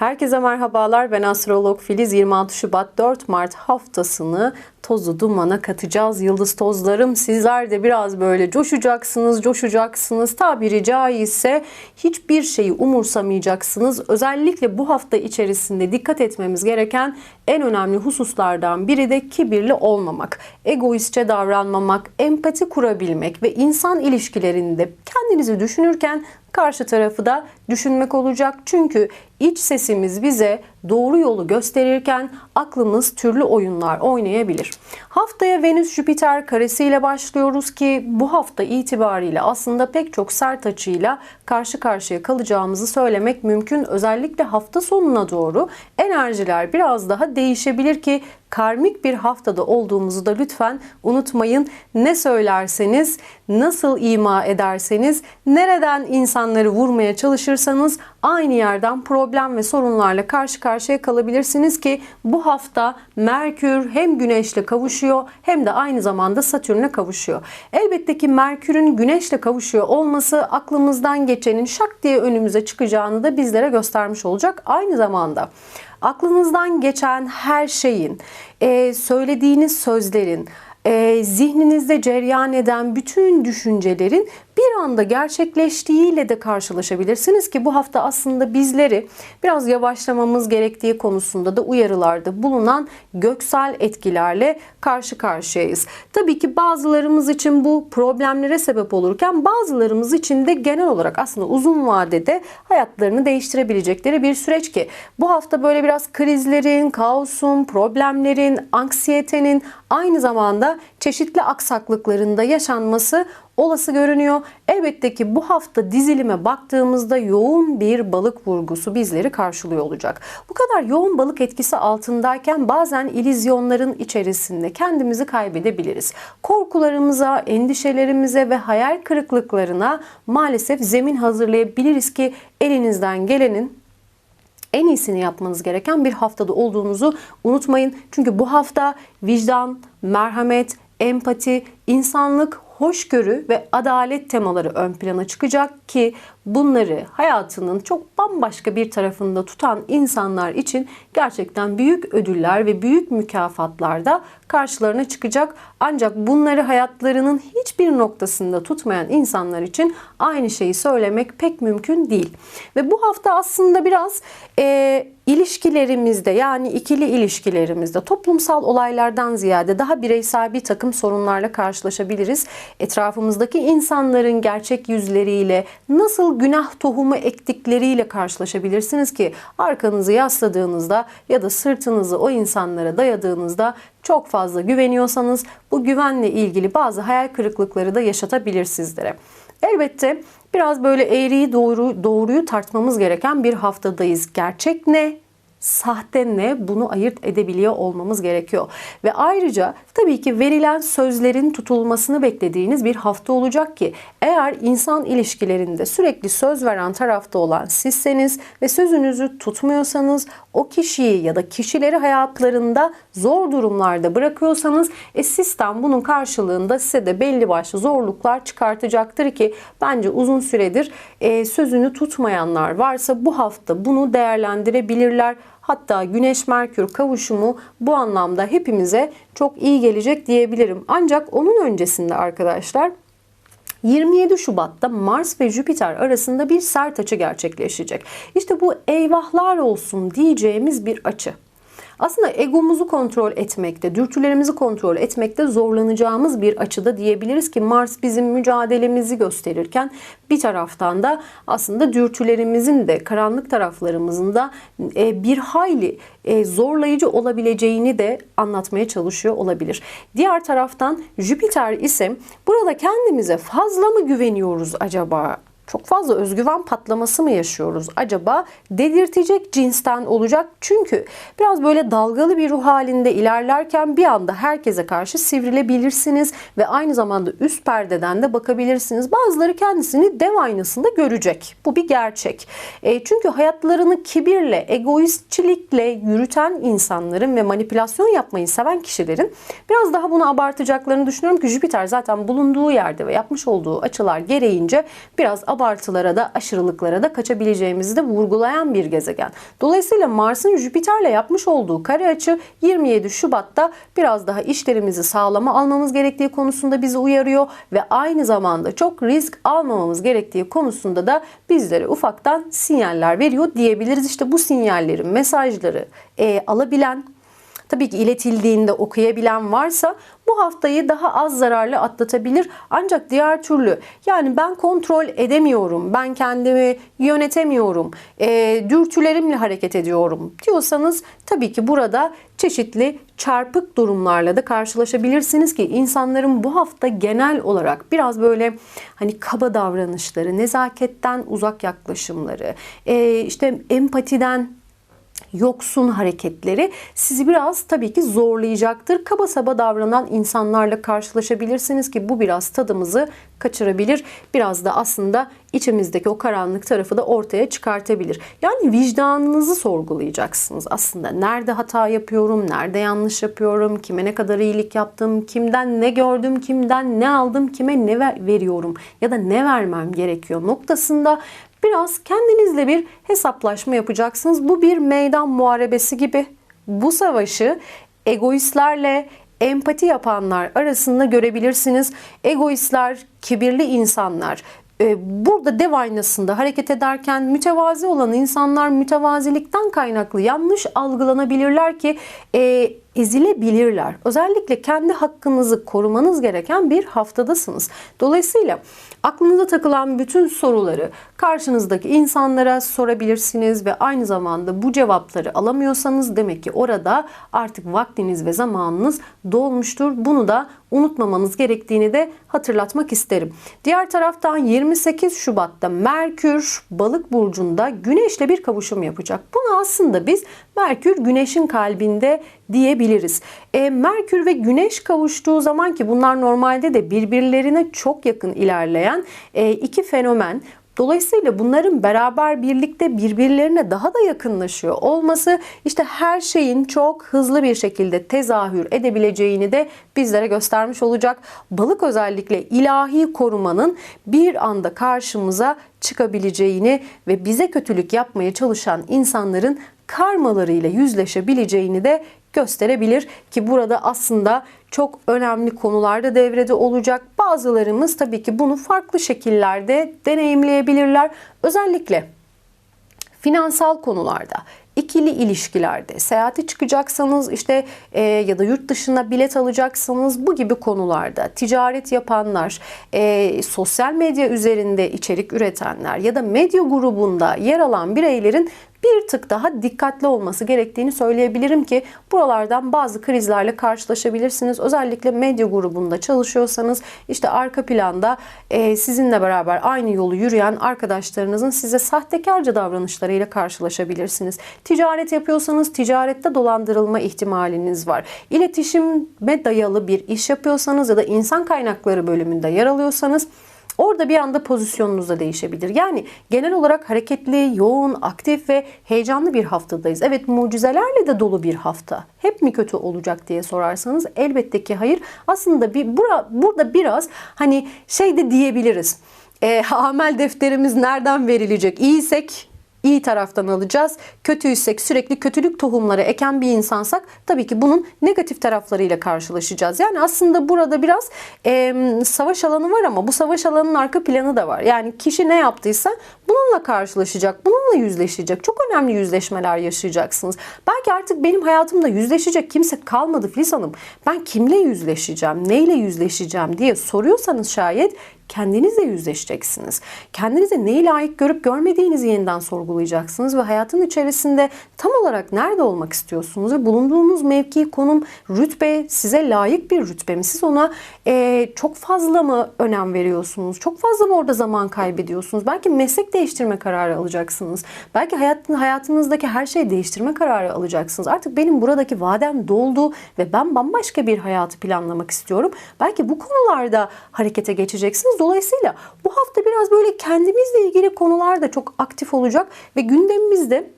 Herkese merhabalar. Ben astrolog Filiz. 26 Şubat 4 Mart haftasını tozu dumana katacağız. Yıldız tozlarım sizler de biraz böyle coşacaksınız, coşacaksınız. Tabiri caizse hiçbir şeyi umursamayacaksınız. Özellikle bu hafta içerisinde dikkat etmemiz gereken en önemli hususlardan biri de kibirli olmamak, egoistçe davranmamak, empati kurabilmek ve insan ilişkilerinde kendinizi düşünürken karşı tarafı da düşünmek olacak. Çünkü iç sesimiz bize doğru yolu gösterirken aklımız türlü oyunlar oynayabilir. Haftaya Venüs Jüpiter karesiyle başlıyoruz ki bu hafta itibariyle aslında pek çok sert açıyla karşı karşıya kalacağımızı söylemek mümkün. Özellikle hafta sonuna doğru enerjiler biraz daha değişebilir ki karmik bir haftada olduğumuzu da lütfen unutmayın. Ne söylerseniz, nasıl ima ederseniz, nereden insanları vurmaya çalışırsanız aynı yerden problem ve sorunlarla karşı karşıya kalabilirsiniz ki bu hafta Merkür hem Güneş'le kavuşuyor hem de aynı zamanda Satürn'le kavuşuyor. Elbette ki Merkür'ün Güneş'le kavuşuyor olması aklımızdan geçenin şak diye önümüze çıkacağını da bizlere göstermiş olacak. Aynı zamanda aklınızdan geçen her şeyin, e, söylediğiniz sözlerin, e, zihninizde cereyan eden bütün düşüncelerin bir anda gerçekleştiğiyle de karşılaşabilirsiniz ki bu hafta aslında bizleri biraz yavaşlamamız gerektiği konusunda da uyarılarda bulunan göksel etkilerle karşı karşıyayız. Tabii ki bazılarımız için bu problemlere sebep olurken bazılarımız için de genel olarak aslında uzun vadede hayatlarını değiştirebilecekleri bir süreç ki bu hafta böyle biraz krizlerin, kaosun, problemlerin, anksiyetenin aynı zamanda çeşitli aksaklıklarında yaşanması olası görünüyor. Elbette ki bu hafta dizilime baktığımızda yoğun bir balık vurgusu bizleri karşılıyor olacak. Bu kadar yoğun balık etkisi altındayken bazen ilizyonların içerisinde kendimizi kaybedebiliriz. Korkularımıza, endişelerimize ve hayal kırıklıklarına maalesef zemin hazırlayabiliriz ki elinizden gelenin en iyisini yapmanız gereken bir haftada olduğunuzu unutmayın. Çünkü bu hafta vicdan, merhamet, empati, insanlık, hoşgörü ve adalet temaları ön plana çıkacak ki bunları hayatının çok bambaşka bir tarafında tutan insanlar için gerçekten büyük ödüller ve büyük mükafatlar da karşılarına çıkacak. Ancak bunları hayatlarının hiçbir noktasında tutmayan insanlar için aynı şeyi söylemek pek mümkün değil. Ve bu hafta aslında biraz e, ilişkilerimizde yani ikili ilişkilerimizde toplumsal olaylardan ziyade daha bireysel bir takım sorunlarla karşılaşabiliriz. Etrafımızdaki insanların gerçek yüzleriyle nasıl günah tohumu ektikleriyle karşılaşabilirsiniz ki arkanızı yasladığınızda ya da sırtınızı o insanlara dayadığınızda çok fazla güveniyorsanız bu güvenle ilgili bazı hayal kırıklıkları da yaşatabilir sizlere. Elbette biraz böyle eğriyi doğru, doğruyu tartmamız gereken bir haftadayız. Gerçek ne? Sahte ne bunu ayırt edebiliyor olmamız gerekiyor. Ve ayrıca tabii ki verilen sözlerin tutulmasını beklediğiniz bir hafta olacak ki eğer insan ilişkilerinde sürekli söz veren tarafta olan sizseniz ve sözünüzü tutmuyorsanız o kişiyi ya da kişileri hayatlarında zor durumlarda bırakıyorsanız e, sistem bunun karşılığında size de belli başlı zorluklar çıkartacaktır ki bence uzun süredir e, sözünü tutmayanlar varsa bu hafta bunu değerlendirebilirler. Hatta Güneş Merkür kavuşumu bu anlamda hepimize çok iyi gelecek diyebilirim. Ancak onun öncesinde arkadaşlar 27 Şubat'ta Mars ve Jüpiter arasında bir sert açı gerçekleşecek. İşte bu eyvahlar olsun diyeceğimiz bir açı aslında egomuzu kontrol etmekte, dürtülerimizi kontrol etmekte zorlanacağımız bir açıda diyebiliriz ki Mars bizim mücadelemizi gösterirken bir taraftan da aslında dürtülerimizin de karanlık taraflarımızın da e, bir hayli e, zorlayıcı olabileceğini de anlatmaya çalışıyor olabilir. Diğer taraftan Jüpiter ise burada kendimize fazla mı güveniyoruz acaba çok fazla özgüven patlaması mı yaşıyoruz acaba? Dedirtecek cinsten olacak. Çünkü biraz böyle dalgalı bir ruh halinde ilerlerken bir anda herkese karşı sivrilebilirsiniz ve aynı zamanda üst perdeden de bakabilirsiniz. Bazıları kendisini dev aynasında görecek. Bu bir gerçek. E, çünkü hayatlarını kibirle, egoistçilikle yürüten insanların ve manipülasyon yapmayı seven kişilerin biraz daha bunu abartacaklarını düşünüyorum ki Jüpiter zaten bulunduğu yerde ve yapmış olduğu açılar gereğince biraz abartılara da aşırılıklara da kaçabileceğimizi de vurgulayan bir gezegen. Dolayısıyla Mars'ın Jüpiter'le yapmış olduğu kare açı 27 Şubat'ta biraz daha işlerimizi sağlama almamız gerektiği konusunda bizi uyarıyor ve aynı zamanda çok risk almamamız gerektiği konusunda da bizlere ufaktan sinyaller veriyor diyebiliriz. İşte bu sinyallerin mesajları e, alabilen Tabii ki iletildiğinde okuyabilen varsa bu haftayı daha az zararlı atlatabilir. Ancak diğer türlü yani ben kontrol edemiyorum, ben kendimi yönetemiyorum, e, dürtülerimle hareket ediyorum diyorsanız tabii ki burada çeşitli çarpık durumlarla da karşılaşabilirsiniz ki insanların bu hafta genel olarak biraz böyle hani kaba davranışları, nezaketten uzak yaklaşımları, e, işte empatiden yoksun hareketleri sizi biraz tabii ki zorlayacaktır. Kaba saba davranan insanlarla karşılaşabilirsiniz ki bu biraz tadımızı kaçırabilir. Biraz da aslında içimizdeki o karanlık tarafı da ortaya çıkartabilir. Yani vicdanınızı sorgulayacaksınız aslında. Nerede hata yapıyorum, nerede yanlış yapıyorum, kime ne kadar iyilik yaptım, kimden ne gördüm, kimden ne aldım, kime ne veriyorum ya da ne vermem gerekiyor noktasında Biraz kendinizle bir hesaplaşma yapacaksınız. Bu bir meydan muharebesi gibi. Bu savaşı egoistlerle empati yapanlar arasında görebilirsiniz. Egoistler, kibirli insanlar, e, burada dev aynasında hareket ederken mütevazi olan insanlar mütevazilikten kaynaklı yanlış algılanabilirler ki e, ezilebilirler. Özellikle kendi hakkınızı korumanız gereken bir haftadasınız. Dolayısıyla aklınıza takılan bütün soruları karşınızdaki insanlara sorabilirsiniz ve aynı zamanda bu cevapları alamıyorsanız demek ki orada artık vaktiniz ve zamanınız dolmuştur. Bunu da unutmamanız gerektiğini de hatırlatmak isterim. Diğer taraftan 28 Şubat'ta Merkür Balık burcunda Güneş'le bir kavuşum yapacak. Bunu aslında biz Merkür Güneş'in kalbinde diyebiliriz. E, Merkür ve Güneş kavuştuğu zaman ki bunlar normalde de birbirlerine çok yakın ilerleyen e, iki fenomen. Dolayısıyla bunların beraber birlikte birbirlerine daha da yakınlaşıyor olması işte her şeyin çok hızlı bir şekilde tezahür edebileceğini de bizlere göstermiş olacak. Balık özellikle ilahi korumanın bir anda karşımıza çıkabileceğini ve bize kötülük yapmaya çalışan insanların karmalarıyla yüzleşebileceğini de gösterebilir ki burada aslında çok önemli konularda devrede olacak. Bazılarımız tabii ki bunu farklı şekillerde deneyimleyebilirler. Özellikle finansal konularda, ikili ilişkilerde, seyahate çıkacaksanız işte e, ya da yurt dışına bilet alacaksanız bu gibi konularda ticaret yapanlar, e, sosyal medya üzerinde içerik üretenler ya da medya grubunda yer alan bireylerin bir tık daha dikkatli olması gerektiğini söyleyebilirim ki buralardan bazı krizlerle karşılaşabilirsiniz. Özellikle medya grubunda çalışıyorsanız işte arka planda e, sizinle beraber aynı yolu yürüyen arkadaşlarınızın size sahtekarca davranışlarıyla karşılaşabilirsiniz. Ticaret yapıyorsanız ticarette dolandırılma ihtimaliniz var. İletişime dayalı bir iş yapıyorsanız ya da insan kaynakları bölümünde yer alıyorsanız Orada bir anda pozisyonunuz da değişebilir. Yani genel olarak hareketli, yoğun, aktif ve heyecanlı bir haftadayız. Evet mucizelerle de dolu bir hafta. Hep mi kötü olacak diye sorarsanız elbette ki hayır. Aslında bir bura, burada biraz hani şey de diyebiliriz. E, amel defterimiz nereden verilecek? İyiysek iyi taraftan alacağız. Kötüysek sürekli kötülük tohumları eken bir insansak tabii ki bunun negatif taraflarıyla karşılaşacağız. Yani aslında burada biraz e, savaş alanı var ama bu savaş alanının arka planı da var. Yani kişi ne yaptıysa bununla karşılaşacak, bununla yüzleşecek. Çok önemli yüzleşmeler yaşayacaksınız. Belki artık benim hayatımda yüzleşecek kimse kalmadı Filiz Hanım. Ben kimle yüzleşeceğim, neyle yüzleşeceğim diye soruyorsanız şayet kendinizle yüzleşeceksiniz. Kendinize neyi layık görüp görmediğinizi yeniden sorgulayacaksınız ve hayatın içerisinde tam olarak nerede olmak istiyorsunuz ve bulunduğunuz mevki, konum, rütbe size layık bir rütbe mi? Siz ona e, çok fazla mı önem veriyorsunuz? Çok fazla mı orada zaman kaybediyorsunuz? Belki meslek değiştirme kararı alacaksınız. Belki hayatın, hayatınızdaki her şeyi değiştirme kararı alacaksınız. Artık benim buradaki vadem doldu ve ben bambaşka bir hayatı planlamak istiyorum. Belki bu konularda harekete geçeceksiniz. Dolayısıyla bu hafta biraz böyle kendimizle ilgili konular da çok aktif olacak ve gündemimizde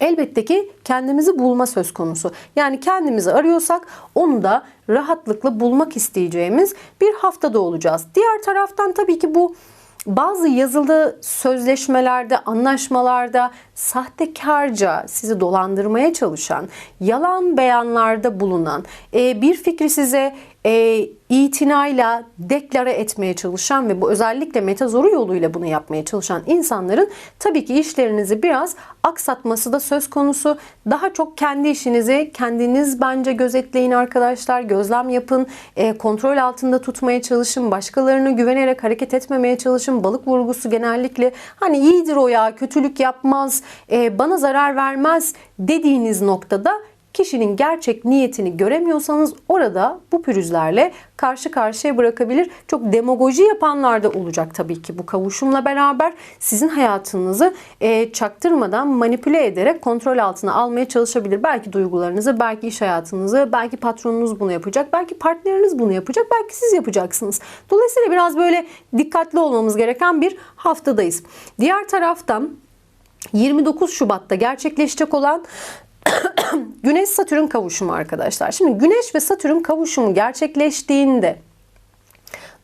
Elbette ki kendimizi bulma söz konusu. Yani kendimizi arıyorsak onu da rahatlıkla bulmak isteyeceğimiz bir haftada olacağız. Diğer taraftan tabii ki bu bazı yazılı sözleşmelerde, anlaşmalarda sahtekarca sizi dolandırmaya çalışan, yalan beyanlarda bulunan, e, bir fikri size e, itinayla deklare etmeye çalışan ve bu özellikle metazoru yoluyla bunu yapmaya çalışan insanların tabii ki işlerinizi biraz aksatması da söz konusu. Daha çok kendi işinizi kendiniz bence gözetleyin arkadaşlar. Gözlem yapın, e, kontrol altında tutmaya çalışın, başkalarına güvenerek hareket etmemeye çalışın. Balık vurgusu genellikle hani iyidir o ya, kötülük yapmaz, e, bana zarar vermez dediğiniz noktada kişinin gerçek niyetini göremiyorsanız orada bu pürüzlerle karşı karşıya bırakabilir. Çok demagoji yapanlar da olacak tabii ki bu kavuşumla beraber sizin hayatınızı e, çaktırmadan manipüle ederek kontrol altına almaya çalışabilir. Belki duygularınızı, belki iş hayatınızı, belki patronunuz bunu yapacak, belki partneriniz bunu yapacak, belki siz yapacaksınız. Dolayısıyla biraz böyle dikkatli olmamız gereken bir haftadayız. Diğer taraftan 29 Şubat'ta gerçekleşecek olan Güneş Satürn kavuşumu arkadaşlar. Şimdi Güneş ve Satürn kavuşumu gerçekleştiğinde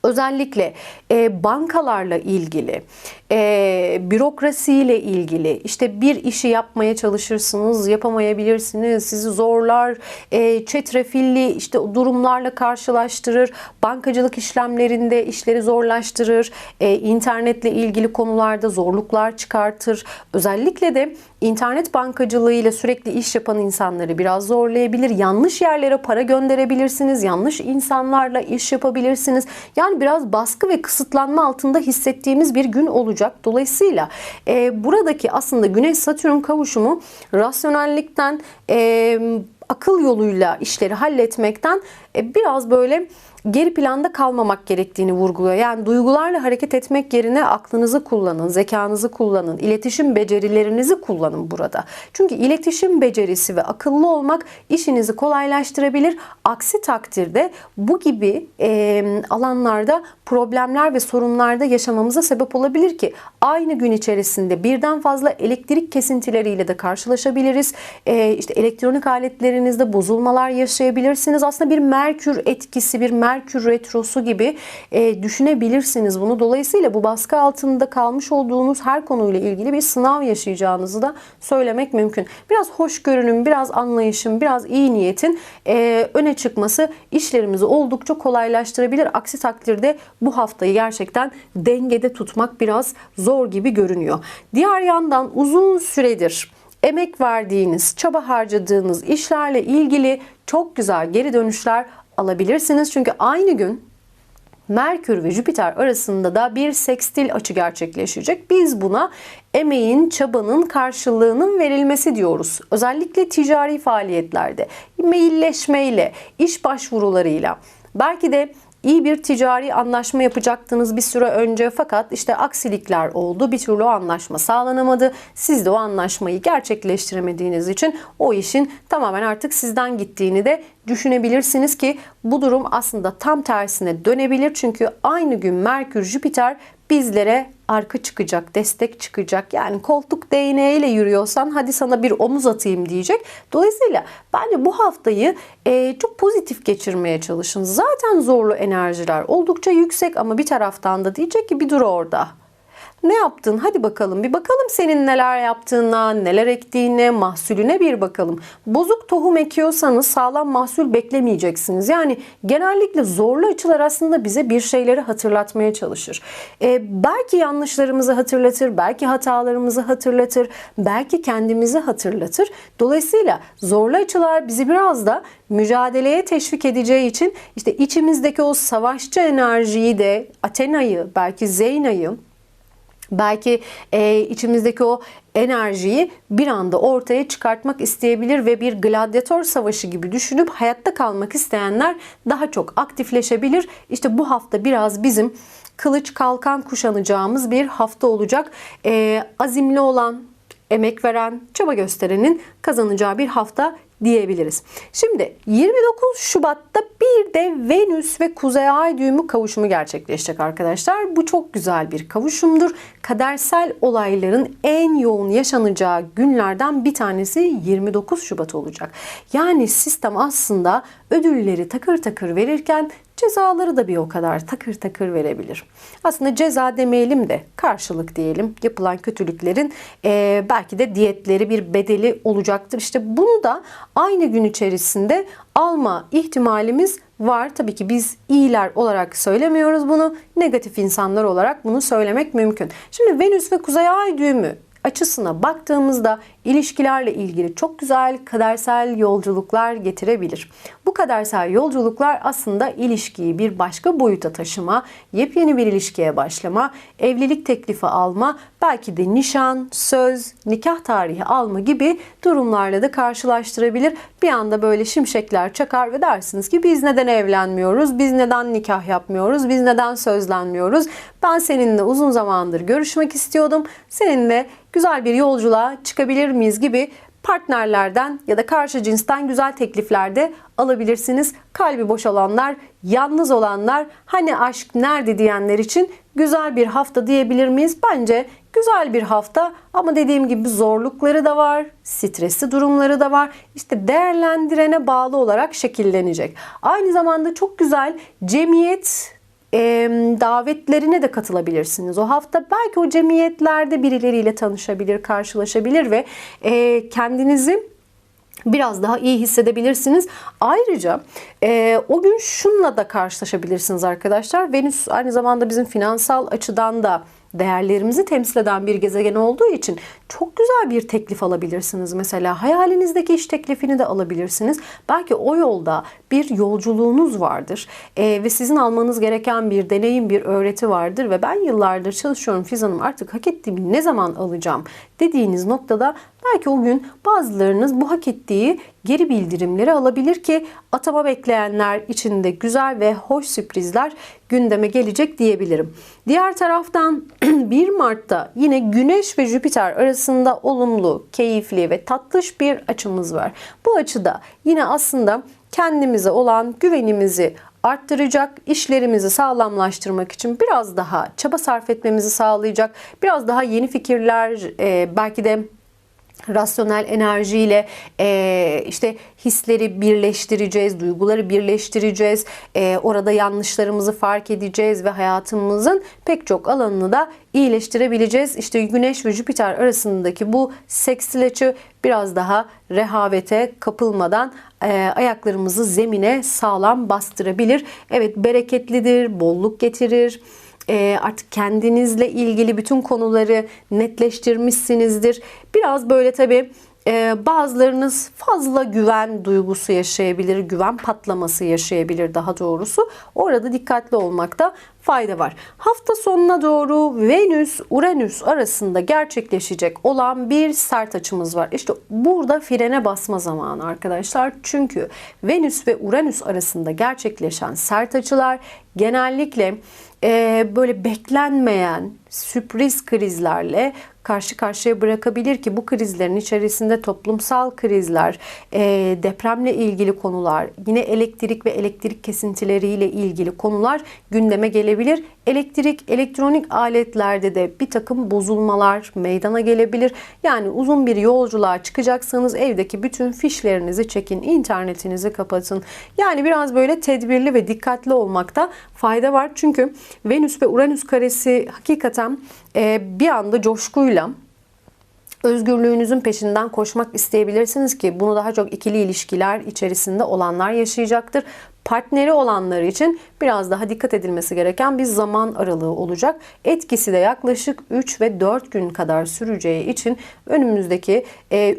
özellikle e, bankalarla ilgili, e, bürokrasiyle ilgili, işte bir işi yapmaya çalışırsınız, yapamayabilirsiniz, sizi zorlar, e, çetrefilli işte durumlarla karşılaştırır, bankacılık işlemlerinde işleri zorlaştırır, e, internetle ilgili konularda zorluklar çıkartır. Özellikle de internet bankacılığıyla sürekli iş yapan insanları biraz zorlayabilir. Yanlış yerlere para gönderebilirsiniz, yanlış insanlarla iş yapabilirsiniz. Yani biraz baskı ve kısıtlanma altında hissettiğimiz bir gün olacak. Dolayısıyla e, buradaki aslında Güneş Satürn kavuşumu rasyonellikten e, akıl yoluyla işleri halletmekten e, biraz böyle geri planda kalmamak gerektiğini vurguluyor. Yani duygularla hareket etmek yerine aklınızı kullanın, zekanızı kullanın, iletişim becerilerinizi kullanın burada. Çünkü iletişim becerisi ve akıllı olmak işinizi kolaylaştırabilir. Aksi takdirde bu gibi e, alanlarda problemler ve sorunlarda yaşamamıza sebep olabilir ki aynı gün içerisinde birden fazla elektrik kesintileriyle de karşılaşabiliriz. E, işte elektronik aletlerinizde bozulmalar yaşayabilirsiniz. Aslında bir Merkür etkisi, bir Merkür retrosu gibi e, düşünebilirsiniz bunu. Dolayısıyla bu baskı altında kalmış olduğunuz her konuyla ilgili bir sınav yaşayacağınızı da söylemek mümkün. Biraz hoşgörünün, biraz anlayışın, biraz iyi niyetin e, öne çıkması işlerimizi oldukça kolaylaştırabilir. Aksi takdirde bu haftayı gerçekten dengede tutmak biraz zor gibi görünüyor. Diğer yandan uzun süredir emek verdiğiniz, çaba harcadığınız işlerle ilgili çok güzel geri dönüşler alabilirsiniz. Çünkü aynı gün Merkür ve Jüpiter arasında da bir sekstil açı gerçekleşecek. Biz buna emeğin, çabanın karşılığının verilmesi diyoruz. Özellikle ticari faaliyetlerde, mailleşmeyle, iş başvurularıyla, belki de iyi bir ticari anlaşma yapacaktınız bir süre önce fakat işte aksilikler oldu. Bir türlü o anlaşma sağlanamadı. Siz de o anlaşmayı gerçekleştiremediğiniz için o işin tamamen artık sizden gittiğini de düşünebilirsiniz ki bu durum aslında tam tersine dönebilir. Çünkü aynı gün Merkür Jüpiter bizlere arka çıkacak, destek çıkacak. Yani koltuk değneğiyle yürüyorsan hadi sana bir omuz atayım diyecek. Dolayısıyla bence bu haftayı e, çok pozitif geçirmeye çalışın. Zaten zorlu enerjiler oldukça yüksek ama bir taraftan da diyecek ki bir dur orada. Ne yaptın? Hadi bakalım bir bakalım senin neler yaptığına, neler ektiğine, mahsulüne bir bakalım. Bozuk tohum ekiyorsanız sağlam mahsul beklemeyeceksiniz. Yani genellikle zorlu açılar aslında bize bir şeyleri hatırlatmaya çalışır. Ee, belki yanlışlarımızı hatırlatır, belki hatalarımızı hatırlatır, belki kendimizi hatırlatır. Dolayısıyla zorlu açılar bizi biraz da mücadeleye teşvik edeceği için işte içimizdeki o savaşçı enerjiyi de Athena'yı, belki Zeyna'yı belki e, içimizdeki o enerjiyi bir anda ortaya çıkartmak isteyebilir ve bir gladyatör savaşı gibi düşünüp hayatta kalmak isteyenler daha çok aktifleşebilir. İşte bu hafta biraz bizim kılıç kalkan kuşanacağımız bir hafta olacak. E, azimli olan, emek veren, çaba gösterenin kazanacağı bir hafta diyebiliriz. Şimdi 29 Şubat'ta bir de Venüs ve Kuzey Ay düğümü kavuşumu gerçekleşecek arkadaşlar. Bu çok güzel bir kavuşumdur. Kadersel olayların en yoğun yaşanacağı günlerden bir tanesi 29 Şubat olacak. Yani sistem aslında ödülleri takır takır verirken cezaları da bir o kadar takır takır verebilir. Aslında ceza demeyelim de karşılık diyelim. Yapılan kötülüklerin e, belki de diyetleri bir bedeli olacaktır. İşte bunu da aynı gün içerisinde alma ihtimalimiz var. Tabii ki biz iyiler olarak söylemiyoruz bunu. Negatif insanlar olarak bunu söylemek mümkün. Şimdi Venüs ve Kuzey Ay düğümü açısına baktığımızda ilişkilerle ilgili çok güzel kadersel yolculuklar getirebilir. Bu kadersel yolculuklar aslında ilişkiyi bir başka boyuta taşıma, yepyeni bir ilişkiye başlama, evlilik teklifi alma, belki de nişan, söz, nikah tarihi alma gibi durumlarla da karşılaştırabilir. Bir anda böyle şimşekler çakar ve dersiniz ki biz neden evlenmiyoruz, biz neden nikah yapmıyoruz, biz neden sözlenmiyoruz. Ben seninle uzun zamandır görüşmek istiyordum. Seninle güzel bir yolculuğa çıkabilir miyiz gibi partnerlerden ya da karşı cinsten güzel teklifler de alabilirsiniz. Kalbi boş olanlar, yalnız olanlar, hani aşk nerede diyenler için güzel bir hafta diyebilir miyiz? Bence güzel bir hafta ama dediğim gibi zorlukları da var, stresli durumları da var. İşte değerlendirene bağlı olarak şekillenecek. Aynı zamanda çok güzel cemiyet davetlerine de katılabilirsiniz. O hafta belki o cemiyetlerde birileriyle tanışabilir, karşılaşabilir ve kendinizi biraz daha iyi hissedebilirsiniz. Ayrıca e, o gün şunla da karşılaşabilirsiniz arkadaşlar. Venüs aynı zamanda bizim finansal açıdan da değerlerimizi temsil eden bir gezegen olduğu için çok güzel bir teklif alabilirsiniz. Mesela hayalinizdeki iş teklifini de alabilirsiniz. Belki o yolda bir yolculuğunuz vardır e, ve sizin almanız gereken bir deneyim, bir öğreti vardır ve ben yıllardır çalışıyorum Fizan'ım artık hak ettiğimi ne zaman alacağım dediğiniz noktada belki o gün bazılarınız bu hak ettiği geri bildirimleri alabilir ki atama bekleyenler için de güzel ve hoş sürprizler gündeme gelecek diyebilirim. Diğer taraftan 1 Mart'ta yine Güneş ve Jüpiter arasında olumlu, keyifli ve tatlış bir açımız var. Bu açıda yine aslında kendimize olan güvenimizi arttıracak, işlerimizi sağlamlaştırmak için biraz daha çaba sarf etmemizi sağlayacak, biraz daha yeni fikirler, belki de rasyonel enerjiyle e, işte hisleri birleştireceğiz, duyguları birleştireceğiz. E, orada yanlışlarımızı fark edeceğiz ve hayatımızın pek çok alanını da iyileştirebileceğiz. İşte Güneş ve Jüpiter arasındaki bu sekstil açı biraz daha rehavete kapılmadan e, ayaklarımızı zemine sağlam bastırabilir. Evet bereketlidir, bolluk getirir e, artık kendinizle ilgili bütün konuları netleştirmişsinizdir. Biraz böyle tabii e, bazılarınız fazla güven duygusu yaşayabilir, güven patlaması yaşayabilir daha doğrusu. Orada dikkatli olmakta fayda var. Hafta sonuna doğru Venüs Uranüs arasında gerçekleşecek olan bir sert açımız var. İşte burada frene basma zamanı arkadaşlar. Çünkü Venüs ve Uranüs arasında gerçekleşen sert açılar genellikle e, böyle beklenmeyen sürpriz krizlerle karşı karşıya bırakabilir ki bu krizlerin içerisinde toplumsal krizler, e, depremle ilgili konular, yine elektrik ve elektrik kesintileriyle ilgili konular gündeme gelebilir. Elektrik, elektronik aletlerde de bir takım bozulmalar meydana gelebilir. Yani uzun bir yolculuğa çıkacaksanız evdeki bütün fişlerinizi çekin, internetinizi kapatın. Yani biraz böyle tedbirli ve dikkatli olmakta fayda var. Çünkü Venüs ve Uranüs karesi hakikaten e, bir anda coşkuyla özgürlüğünüzün peşinden koşmak isteyebilirsiniz ki bunu daha çok ikili ilişkiler içerisinde olanlar yaşayacaktır. Partneri olanlar için biraz daha dikkat edilmesi gereken bir zaman aralığı olacak. Etkisi de yaklaşık 3 ve 4 gün kadar süreceği için önümüzdeki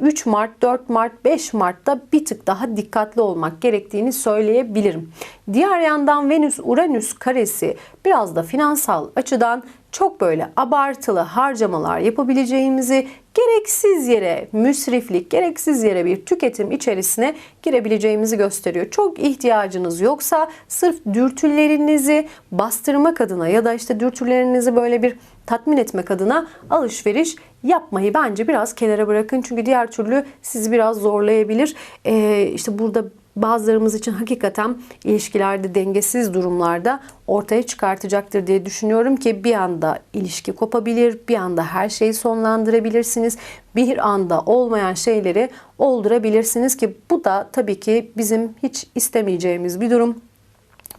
3 e, Mart, 4 Mart, 5 Mart'ta bir tık daha dikkatli olmak gerektiğini söyleyebilirim. Diğer yandan Venüs-Uranüs karesi biraz da finansal açıdan çok böyle abartılı harcamalar yapabileceğimizi, gereksiz yere müsriflik, gereksiz yere bir tüketim içerisine girebileceğimizi gösteriyor. Çok ihtiyacınız yoksa sırf dürtülerinizi bastırmak adına ya da işte dürtülerinizi böyle bir tatmin etmek adına alışveriş yapmayı bence biraz kenara bırakın. Çünkü diğer türlü sizi biraz zorlayabilir. Ee, işte burada bazılarımız için hakikaten ilişkilerde dengesiz durumlarda ortaya çıkartacaktır diye düşünüyorum ki bir anda ilişki kopabilir, bir anda her şeyi sonlandırabilirsiniz. Bir anda olmayan şeyleri oldurabilirsiniz ki bu da tabii ki bizim hiç istemeyeceğimiz bir durum.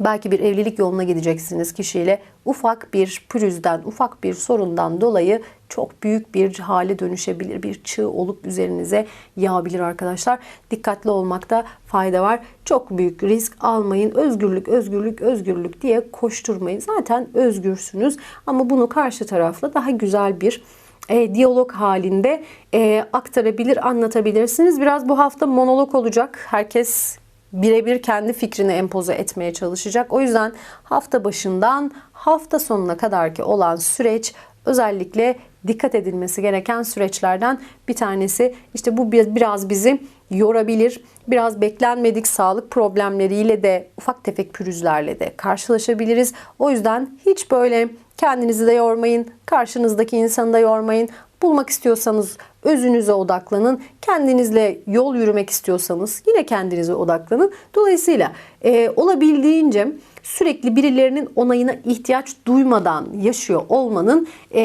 Belki bir evlilik yoluna gideceksiniz kişiyle. Ufak bir pürüzden, ufak bir sorundan dolayı çok büyük bir hale dönüşebilir. Bir çığ olup üzerinize yağabilir arkadaşlar. Dikkatli olmakta fayda var. Çok büyük risk almayın. Özgürlük, özgürlük, özgürlük diye koşturmayın. Zaten özgürsünüz ama bunu karşı tarafla daha güzel bir e, diyalog halinde e, aktarabilir, anlatabilirsiniz. Biraz bu hafta monolog olacak. Herkes birebir kendi fikrini empoze etmeye çalışacak. O yüzden hafta başından hafta sonuna kadarki olan süreç özellikle dikkat edilmesi gereken süreçlerden bir tanesi. İşte bu bir- biraz bizi yorabilir. Biraz beklenmedik sağlık problemleriyle de ufak tefek pürüzlerle de karşılaşabiliriz. O yüzden hiç böyle kendinizi de yormayın, karşınızdaki insanı da yormayın. Bulmak istiyorsanız özünüze odaklanın. Kendinizle yol yürümek istiyorsanız yine kendinize odaklanın. Dolayısıyla e, olabildiğince sürekli birilerinin onayına ihtiyaç duymadan yaşıyor olmanın e,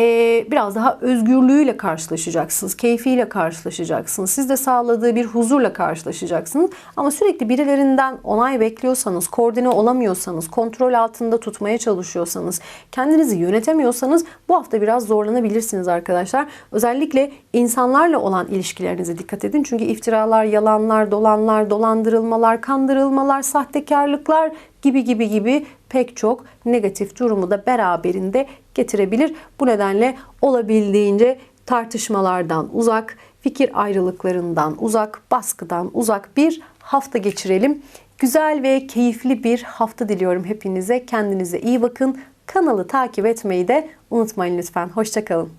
biraz daha özgürlüğüyle karşılaşacaksınız. Keyfiyle karşılaşacaksınız. Siz de sağladığı bir huzurla karşılaşacaksınız. Ama sürekli birilerinden onay bekliyorsanız, koordine olamıyorsanız, kontrol altında tutmaya çalışıyorsanız, kendinizi yönetemiyorsanız bu hafta biraz zorlanabilirsiniz arkadaşlar. Özellikle insanlarla olan ilişkilerinize dikkat edin. Çünkü iftiralar, yalanlar, dolanlar, dolandırılmalar, kandırılmalar, sahtekarlıklar gibi gibi gibi pek çok negatif durumu da beraberinde getirebilir. Bu nedenle olabildiğince tartışmalardan uzak, fikir ayrılıklarından uzak, baskıdan uzak bir hafta geçirelim. Güzel ve keyifli bir hafta diliyorum hepinize. Kendinize iyi bakın. Kanalı takip etmeyi de unutmayın lütfen. Hoşçakalın.